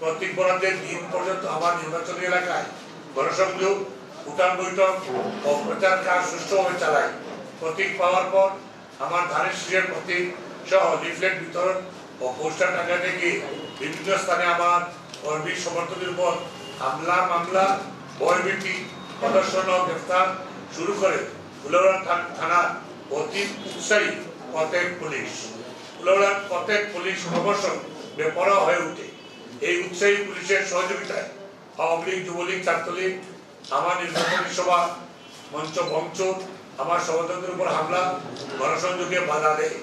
প্রতীক বরাদ্দের দিন পর্যন্ত আমার নির্বাচনী এলাকায় গণসংযোগ উঠান বৈঠক ও প্রচার কাজ সুষ্ঠুভাবে চালাই। প্রতীক পাওয়ার পর আমার ধানের শীষের প্রতীক সহ লিফলেট বিতরণ ও পোস্টার টাকাতে গিয়ে বিভিন্ন স্থানে আমার কর্মী সমর্থনের উপর হামলা, মামলা, ভয়ভীতি, প্রদর্শন ও গ্রেফতার শুরু করে ফুলৌড়া থানার অতি উৎসাহী প্রত্যেক পুলিশ। ফুলৌড়ার প্রত্যেক পুলিশ ক্রমশ বেপরা হয়ে ওঠে এই উৎসাহী পুলিশের সহযোগিতায় আওয়ামী লীগ, যুবলীগ, ছাত্রলীগ, আমার নির্বাচনী সভা মঞ্চ ভংচ আমার সভাপতির উপর হামলা, গণসংযোগে বাধা দেয়।